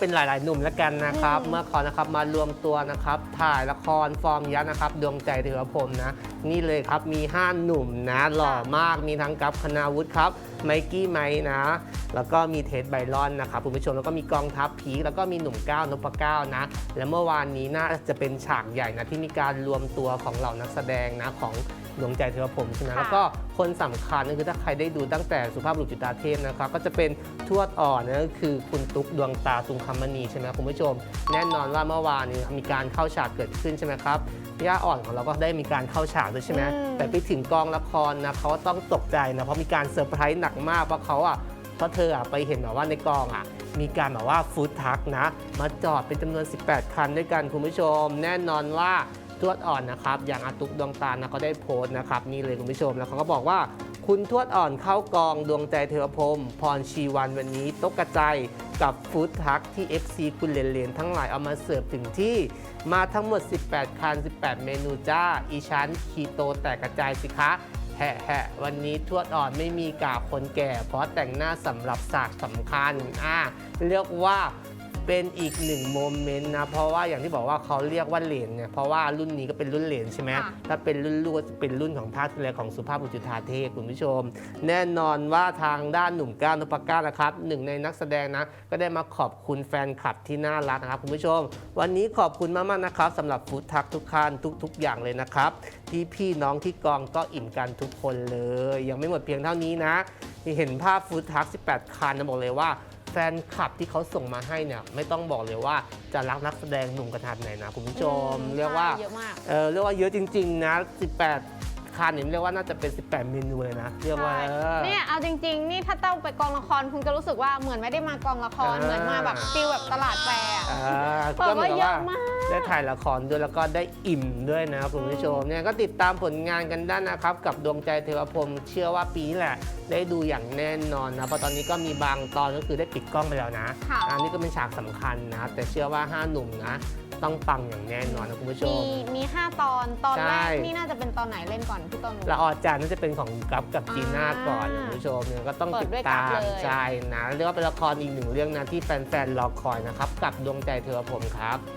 เป็นหลาย ๆ หนุ่มแล้วกันนะครับอืมเมื่อเขานะครับมารวมตัวนะครับ ถ่ายละครฟอร์มยักษ์นะครับ ดวงใจเถือพรหมนะ นี่เลยครับมี 5 หนุ่มนะ หล่อมากมีทั้งกัฟคณาวุฒิครับ ไมกี้ไมค์นะ แล้วก็มีเทสไบรอนนะครับคุณผู้ชมแล้วก็มีกองทัพพีคแล้วก็มีหนุ่มก้าวนพก้าวนะ และเมื่อวานนี้น่าจะเป็นฉากใหญ่นะที่มีการรวมตัวของเหล่านักแสดงนะของดวงใจเทวพรหมใช่ไหมค่ะแล้วก็คนสำคัญก็คือถ้าใครได้ดูตั้งแต่สุภาพบุรุษจุฑาเทพนะครับก็จะเป็นทวดอ่อนนะก็คือคุณตุ๊กดวงตาสุงคำมณีใช่ไหมครับคุณผู้ชม แน่นอนว่าเมื่อวานนี้มีการเข้าฉากเกิดขึ้นใช่ไหมครับย่าอ่อนของเราก็ได้มีการเข้าฉากด้วยใช่ไหมอืมแต่ไปถึงกองละครนะเขาต้องตกใจนะเพราะมีการเซอร์ไพรส์หนักมากเพราะเขาอะเพราะเธออะไปเห็นแบบว่าในกองอะมีการแบบว่าฟู้ดทักนะ มาจอดเป็นจำนวน 18 คันด้วยกันคุณผู้ชม แน่นอนว่า ทวดอ่อนนะครับ อย่างอาตุกดวงตานะเขาได้โพสต์นะครับนี่เลยคุณผู้ชมแล้วเขาก็บอกว่า คุณทวดอ่อนเข้ากองดวงใจเทวพรมพรชีวันวันนี้ตกกระจายกับฟู้ดทักที่ FC คุณเลนเลนทั้งหลายเอามาเสิร์ฟถึงที่มาทั้งหมด 18 คัน 18 เมนูจ้า อีชั้นคีโตแตกกระจายสิคะแฮะแฮะวันนี้ทวดอ่อนไม่มีกาคนแก่ เพราะแต่งหน้าสำหรับฉากสำคัญ อ่า เรียกว่า เป็นอีกหนึ่งโมเมนต์นะ เพราะว่าอย่างที่บอกว่าเขาเรียกว่าเหรนเนี่ยเพราะว่ารุ่นนี้ก็เป็นรุ่นเหรนใช่ไหมค่ะ ถ้าเป็นรุ่นลูกก็จะเป็นรุ่นของภาคที่แล้วของสุภาพบุรุษจุฑาเทพคุณผู้ชม แน่นอนว่าทางด้านหนุ่มก้าวนพก้าวนะครับหนึ่งในนักแสดงนะ ก็ได้มาขอบคุณแฟนคลับที่น่ารักนะครับคุณผู้ชม วันนี้ขอบคุณมากๆนะครับสำหรับฟู้ดทักทุกคันทุก ๆ อย่างเลยนะครับที่พี่น้องที่กองก็อิ่มกันทุกคนเลย ยังไม่หมดเพียงเท่านี้นะที่เห็นภาพฟู้ดทัก18 คันนะบอกเลยว่า แฟนคลับที่เขาส่งมาให้เนี่ยไม่ต้องบอกเลยว่าจะรักนักแสดงหนุ่มกระทัดไหนนะคุณผู้ชมอืเรียกว่าใช่เยอะมาก เออเรียกว่าเยอะจริง ๆ นะ 18 คันเนี่ยเรียกว่าน่าจะเป็น 18 เมนูเลยนะเรียกว่าใช่เออเนี่ยเอาจริง ๆ นี่ถ้าเต้าไปกองละครคงจะรู้สึกว่าเหมือนไม่ได้มากองละคร อ่า เหมือนมาแบบฟิลแบบตลาดแฟร์อะ อ่าบอกก็เหมือนกับว่าเยว่าอะมาก ได้ถ่ายละครด้วยแล้วก็ได้อิ่มด้วยนะครับคุณผู้ชมเนี่ยก็ติดตามผลงานกันได้นะครับ กับดวงใจเทวพรหมเชื่อว่าปีนี้แหละ ได้ดูอย่างแน่นอนนะเพราะตอนนี้ก็มีบางตอนก็คือได้ปิดกล้องไปแล้วนะค่ะ อันนี้ก็เป็นฉากสำคัญนะ แต่เชื่อว่าห้าหนุ่มนะต้องปังอย่างแน่นอนนะคุณผู้ชมีม มี 5 ตอนตอนใช่ แรกนี่น่าจะเป็นตอนไหนเล่นก่อนพี่ต้นรู้ ละออจานน่าจะเป็นของกัฟกับจีน่าก่อนอ่าคุณผู้ชมเนี่ยก็ต้องเปิติดดด้วยกัตาฟมเลย ใช่นะเรียกว่าเป็นละครอีกหนึ่งเรื่องนะที่แฟนๆรอคอยนะครับกับดวงใจเทวพรหมครับ